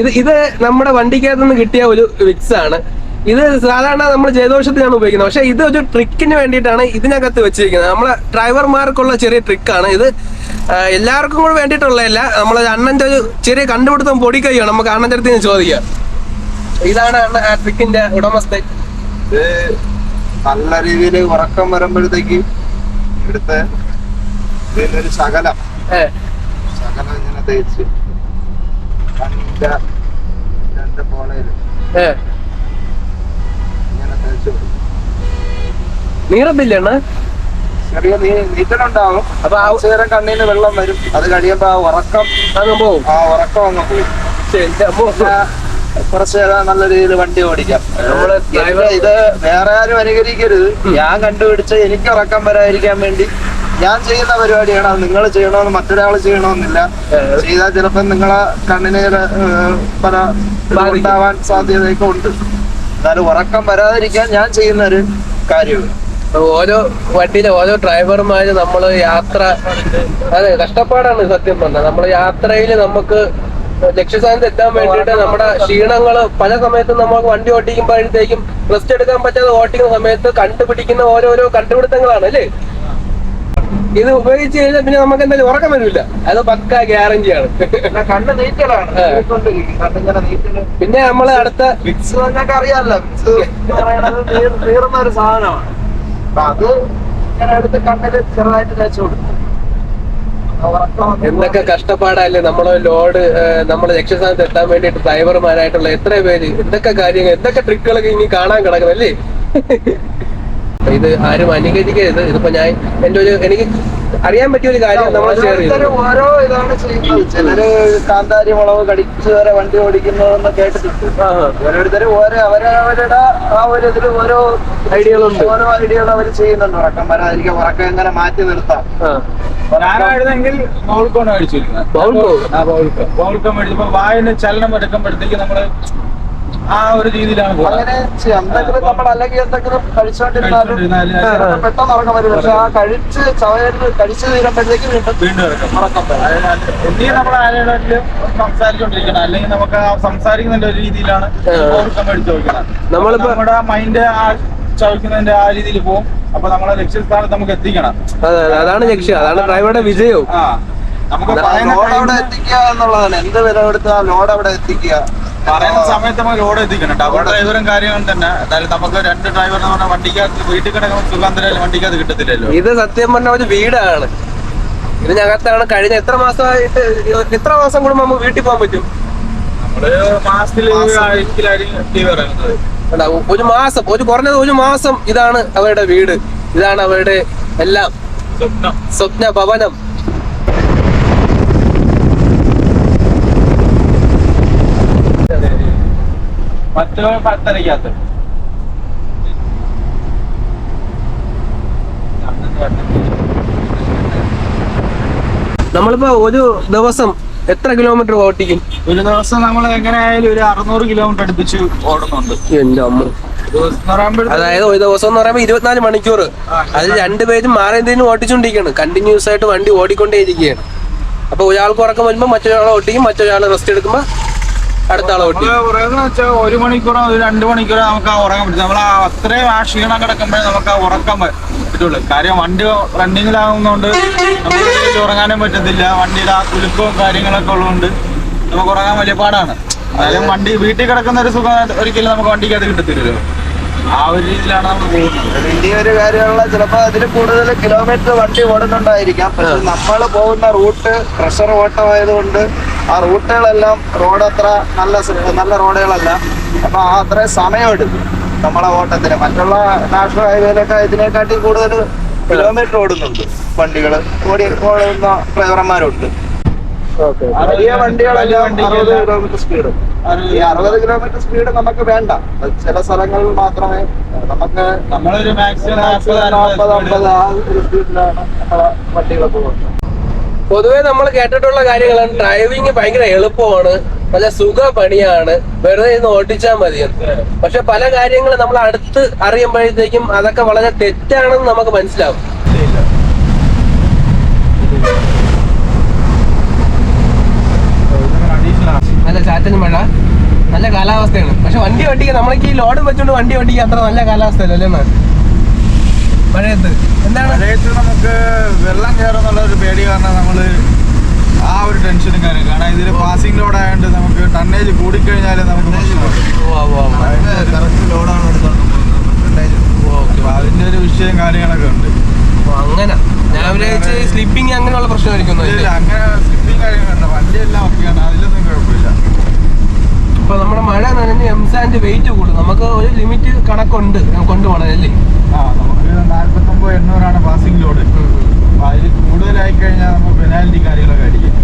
ഇത് ഇത് നമ്മുടെ വണ്ടിക്കകത്ത് നിന്ന് കിട്ടിയ ഒരു വിക്സ് ആണ്. ഇത് സാധാരണ നമ്മൾ ജയദോഷത്തിനാണ് ഉപയോഗിക്കുന്നത്. പക്ഷേ ഇത് ഒരു ട്രിക്കിന് വേണ്ടിയിട്ടാണ് ഇതിനകത്ത് വെച്ചിരിക്കുന്നത്. നമ്മളെ ഡ്രൈവർമാർക്കുള്ള ചെറിയ ട്രിക്കാണ് ഇത്. എല്ലാവർക്കും കൂടെ വേണ്ടിയിട്ടുള്ളതല്ല. നമ്മളെ അണ്ണന്റെ ഒരു ചെറിയ കണ്ടുപിടുത്തം പൊടിക്കൈയാണ് നമുക്ക് അണ്ണന്റെ അടുത്ത് നിന്ന് ചോദിക്കാം. ഇതാണ് അണ്ണ ആ ട്രിക്കിന്റെ ഉടമസ്ഥ നല്ല രീതിയിൽ ഉറക്കം വരുമ്പോഴത്തേക്ക് എടുത്ത് ഒരു ശകലം. ശകലം ഇങ്ങനെ തേച്ച്. കണ്ണിന്റെ രണ്ട് പോളയിൽ ഏ. ഇങ്ങനെ തേച്ച് കൊടുക്കും. നീറത്തില്ല അണ്ണ? ചെറിയ നീ നീറ്റലുണ്ടാവും. അപ്പൊ ആ കുറച്ച് നേരം കണ്ണിന് വെള്ളം വരും. അത് കഴിയുമ്പോ ആ ഉറക്കം അങ്ങ് പോവും ആ ഉറക്കം അങ്ങ് കുറച്ച് നല്ല രീതിയിൽ വണ്ടി ഓടിക്കാം. നമ്മൾ ഇത് വേറെ ആരും അനുകരിക്കരുത്. ഞാൻ കണ്ടുപിടിച്ച എനിക്ക് ഉറക്കം വരാതിരിക്കാൻ വേണ്ടി ഞാൻ ചെയ്യുന്ന പരിപാടിയാണ്. അത് നിങ്ങൾ ചെയ്യണമെന്ന് മറ്റൊരാൾ ചെയ്യണമെന്നില്ല. ചെയ്താൽ ചിലപ്പോൾ നിങ്ങളെ കണ്ണിന് പല. ഉണ്ടാവാൻ സാധ്യതയൊക്കെ ഉണ്ട്. എന്നാലും ഉറക്കം വരാതിരിക്കാൻ ഞാൻ ചെയ്യുന്ന ഒരു കാര്യമാണ് ഓരോ വണ്ടിയിലെ ഓരോ ഡ്രൈവർമാര് നമ്മൾ യാത്ര അതെ കഷ്ടപ്പാടാണ് സത്യം പറഞ്ഞാൽ നമ്മൾ യാത്രയിൽ നമുക്ക് ലക്ഷ്യസ്ഥാനത്ത് എത്താൻ വേണ്ടിയിട്ട് നമ്മുടെ ക്ഷീണങ്ങൾ പല സമയത്തും നമുക്ക് വണ്ടി ഓട്ടിക്കുമ്പോഴത്തേക്കും റെസ്റ്റ് എടുക്കാൻ പറ്റാതെ ഓട്ടിക്കുന്ന സമയത്ത് കണ്ടുപിടിക്കുന്ന ഓരോരോ കണ്ടുപിടുത്തങ്ങളാണ് അല്ലേ? ഇത് ഉപയോഗിച്ച് കഴിഞ്ഞാൽ പിന്നെ നമുക്ക് എന്തായാലും ഉറക്കം വരില്ല. അത് പക്ക ഗ്യാരണ്ടിയാണ് ആണ്. കണ്ണ് നീറ്റലാണ്. പിന്നെ നമ്മൾ അടുത്ത വിക്സ് എന്നൊക്കെ അറിയാമല്ലോ വിക്സ് നീറുന്ന ഒരു സാധനമാണ്. അപ്പൊ അത് ഇങ്ങനെ എടുത്ത് കണ്ണിൽ ചെറുതായിട്ട് തേച്ച് കൊടുക്കും. ആ ഉറക്കം വന്ന് എന്തൊക്കെ കഷ്ടപ്പാടല്ലേ നമ്മളെ ലോഡ് നമ്മളെ ലക്ഷ്യസ്ഥാനത്ത് എത്താൻ വേണ്ടിയിട്ട് ഡ്രൈവർമാരായിട്ടുള്ള എത്ര പേര് എന്തൊക്കെ കാര്യങ്ങൾ എന്തൊക്കെ ട്രിക്കുകളൊക്കെ ഇനി കാണാൻ കിടക്കുന്നല്ലേ ഇത് ആരും അനുകരിക്കരുത്. ഇതിപ്പോ ഞാൻ എന്റെ ഒരു എനിക്ക് അറിയാൻ പറ്റിയ ഒരു കാര്യം നമ്മൾ ഷെയർ ചെയ്തു. ഓരോ ഇതാണ് ചെയ്യുന്നത്. ചിലര് കാന്താരി മുളക് കടിച്ചു വരെ വണ്ടി ഓടിക്കുന്നതെന്ന് കേട്ടിട്ടുണ്ട്. ഓരോരുത്തരും ഓരോ അവരവരുടെ ആ ഒരു ഇതിൽ ഓരോ ഐഡിയകളുണ്ട്. ഓരോ ഐഡിയകൾ അവർ ചെയ്യുന്നുണ്ട്. ഉറക്കം വരാതിരിക്കും ഉറക്കം എങ്ങനെ മാറ്റി നിർത്താം. ഞാനായിരുന്നെങ്കിൽ ബൗൾക്കോണ് മേടിച്ചിരുന്നത് ബൗൾക്കോ? ആ ബൗൾക്കോ ബൗൾക്കോ മേടിച്ചപ്പോ വായന ചലനം എടുക്കുമ്പോഴത്തേക്ക് നമ്മൾ ആ ഒരു രീതിയിലാണ് അങ്ങനെ എന്തെങ്കിലും നമ്മൾ അല്ലെങ്കിൽ എന്തെങ്കിലും കഴിച്ചോണ്ടിരുന്നാലും കഴിച്ചോണ്ടിരുന്നാലും ചിലപ്പോൾ പെട്ടെന്ന് ഉറക്കം വരും. പക്ഷെ ആ കഴിച്ച് ചവയൽ കഴിച്ചു തീരുമ്പോഴത്തേക്ക് വീണ്ടും ഉറക്കം നമ്മൾ സംസാരിച്ചോണ്ടിരിക്കണം. അല്ലെങ്കിൽ നമുക്ക് സംസാരിക്കുന്ന ഒരു രീതിയിലാണ് മേടിച്ച് നമ്മളിപ്പോ- നമ്മുടെ മൈൻഡ് ആ ചവിക്കുന്നതിന്റെ ആ രീതിയിൽ പോകും അപ്പൊ നമ്മളെ ലക്ഷ്യസ്ഥാനത്ത് നമുക്ക് എത്തിക്കണം. അതെ അതെ, അതാണ് ലക്ഷ്യം. അതാണ് ഡ്രൈവറുടെ വിജയവും. നമുക്ക് ലോഡ് അവിടെ എത്തിക്കുക എന്നുള്ളതാണ്. എന്ത് വില കൊടുത്താൽ ലോഡ് അവിടെ എത്തിക്കുക. പറയുന്ന സമയത്ത് നമ്മൾ ലോഡ് എത്തിക്കണം. ഡബിൾ ഡ്രൈവറും കാര്യങ്ങളും തന്നെ. എന്തായാലും നമുക്ക് രണ്ട് ഡ്രൈവർ എന്ന് പറഞ്ഞാൽ വണ്ടിക്കകത്ത് വീട്ടിൽ കിടക്കുന്ന സുഖാന്തരം വണ്ടിക്കകത്ത് കിട്ടത്തില്ലല്ലോ. ഇത് സത്യം പറഞ്ഞ ഒരു വീടാണ്. ഇത് ഞങ്ങൾക്കാണ് കഴിഞ്ഞ എത്ര മാസമായിട്ട് എത്ര മാസം കൂടുമ്പോ നമുക്ക് വീട്ടിൽ പോകാൻ പറ്റും? നമ്മൾ മാസത്തിൽ ഒരു മാസം ഒരു കുറഞ്ഞത് ഒരു മാസം ഇതാണ് അവരുടെ വീട്. ഇതാണ് അവരുടെ എല്ലാം. സ്വപ്നം. സ്വപ്ന ഭവനം. മറ്റോ പത്തരക്കകത്ത് നമ്മളിപ്പോ ഒരു ദിവസം എത്ര കിലോമീറ്റർ ഓട്ടിക്കും ഒരു ദിവസം നമ്മൾ എങ്ങനെയായാലും ഒരു അറുന്നൂറ് കിലോമീറ്റർ അടുപ്പിച്ച് ഓടുന്നുണ്ട്. എന്റെ അമ്മ. അതായത് ഒരു ദിവസം എന്ന് പറയുമ്പോൾ ഇരുപത്തിനാല് മണിക്കൂർ. അതിൽ രണ്ടുപേരും മാറി എന്തെങ്കിലും ഓട്ടിച്ചുകൊണ്ടിരിക്കുകയാണ് കണ്ടിന്യൂസ് ആയിട്ട് വണ്ടി ഓടിക്കൊണ്ടേയിരിക്കുകയാണ് അപ്പൊ ഒരാൾക്ക് ഉറക്കം വരുമ്പോൾ മറ്റൊരാളെ ഓട്ടിക്കും മറ്റൊരാൾ റെസ്റ്റ് എടുക്കുമ്പോൾ അടുത്ത ആളെ വെട്ടി വെച്ചാൽ ഒരു മണിക്കൂറോ ഒരു രണ്ട് മണിക്കൂറോ നമുക്ക് ആ ഉറങ്ങാൻ പറ്റും നമ്മൾ ആ അത്രയും ആ ക്ഷീണം കിടക്കുമ്പോഴേ നമുക്ക് ആ ഉറക്കം പറ്റുള്ളൂ കാര്യം വണ്ടി റണ്ണിങ്ങിലാകുന്നതുകൊണ്ട് നമുക്ക് ഉറങ്ങാനും പറ്റത്തില്ല. വണ്ടിയുടെ ആ കുലുക്കവും കാര്യങ്ങളൊക്കെ ഉള്ളതുകൊണ്ട് നമുക്ക് ഉറങ്ങാൻ വലിയ പാടാണ്. അതായത് വണ്ടി വീട്ടിൽ കിടക്കുന്ന ഒരു സുഖം ഒരിക്കലും നമുക്ക് വണ്ടിക്ക് അത് കിട്ടത്തില്ലല്ലോ. ആ ഒരു രീതിയിലാണ് നമ്മൾ പോകുന്നത്. വലിയ ഒരു കാര്യമുള്ള ചിലപ്പോ അതിൽ കൂടുതൽ കിലോമീറ്റർ വണ്ടി ഓടുന്നുണ്ടായിരിക്കാം. പക്ഷെ നമ്മൾ പോകുന്ന റൂട്ട് പ്രഷർ ഓട്ടമായതുകൊണ്ട് ആ റൂട്ടുകളെല്ലാം റോഡ് അത്ര നല്ല നല്ല റോഡുകളല്ല. അപ്പൊ ആ അത്രയും സമയം എടുക്കും നമ്മളെ ഓട്ടത്തിന്. മറ്റുള്ള നാഷണൽ ഹൈവേയിലൊക്കെ ഇതിനെക്കാട്ടി കൂടുതൽ കിലോമീറ്റർ ഓടുന്നുണ്ട് വണ്ടികൾ ഓടി ഓടുന്ന ഡ്രൈവർമാരുണ്ട്. വലിയ വണ്ടികളെല്ലാം അറുപത് കിലോമീറ്റർ സ്പീഡ് ഈ അറുപത് കിലോമീറ്റർ സ്പീഡ് നമുക്ക് വേണ്ട. ചില സ്ഥലങ്ങളിൽ മാത്രമേ നമുക്ക് നമ്മളൊരു മാക്സിമം നാൽപ്പത് അമ്പത് ആ ഒരു സ്പീഡിലാണ് നമ്മളെ വണ്ടികൾ പോകുന്നത്. പൊതുവെ നമ്മൾ കേട്ടിട്ടുള്ള കാര്യങ്ങളാണ്. ഡ്രൈവിംഗ് ഭയങ്കര എളുപ്പമാണ്. നല്ല സുഖ പണിയാണ് വെറുതെ ഇന്ന് ഓടിച്ചാൽ മതിയെന്ന് പക്ഷെ പല കാര്യങ്ങളും നമ്മൾ അടുത്ത് അറിയുമ്പോഴത്തേക്കും അതൊക്കെ വളരെ തെറ്റാണെന്ന് നമുക്ക് മനസ്സിലാവും. നല്ല ചാറ്റൻ മഴ. നല്ല കാലാവസ്ഥയാണ്. പക്ഷെ വണ്ടി ഓട്ടിക്കാൻ നമ്മളേക്ക് ഈ ലോഡും വെച്ചോണ്ട് വണ്ടി ഓട്ടിക്കാൻ അത്ര നല്ല കാലാവസ്ഥയല്ലേ അല്ലേ? മഴയത്ത്. എന്താണ്? മഴയത്ത് നമുക്ക് വെള്ളം കയറുന്നുള്ള ഒരു പേടി കാരണം നമ്മൾ ആ ഒരു ടെൻഷനും കാര്യം കാരണം ഇതിൽ പാസിംഗ് ലോഡ് ആയതുകൊണ്ട് നമുക്ക് ടണ്ണേജ് കൂടിക്കഴിഞ്ഞാൽ നമുക്ക് ലോഡാണ് അതിന്റെ ഒരു വിഷയം കാര്യങ്ങളൊക്കെ ഉണ്ട്. അങ്ങനെ. ഞാൻ വിചാരിച്ച് സ്ലിപ്പിംഗ് അങ്ങനെയുള്ള പ്രശ്നമായിരിക്കും. അങ്ങനെ സ്ലിപ്പിംഗ് കാര്യങ്ങളുണ്ട് വണ്ടിയെല്ലാം ഒക്കെയാണ് അതിലൊന്നും കുഴപ്പമില്ല. ഇപ്പൊ നമ്മുടെ മഴ നനഞ്ഞ് എംസാന്റെ വെയിറ്റ് കൂടും. നമുക്ക് ഒരു ലിമിറ്റ് കണക്കുണ്ട്. കൊണ്ടുപോകണം അല്ലേ നാല്പത്തൊമ്പത് എണ്ണൂറാണ് പാസിംഗ് ലോഡ് അപ്പൊ അതിൽ കൂടുതലായി കഴിഞ്ഞാൽ നമുക്ക് പെനാൽറ്റി കാര്യങ്ങളൊക്കെ അടിക്കും.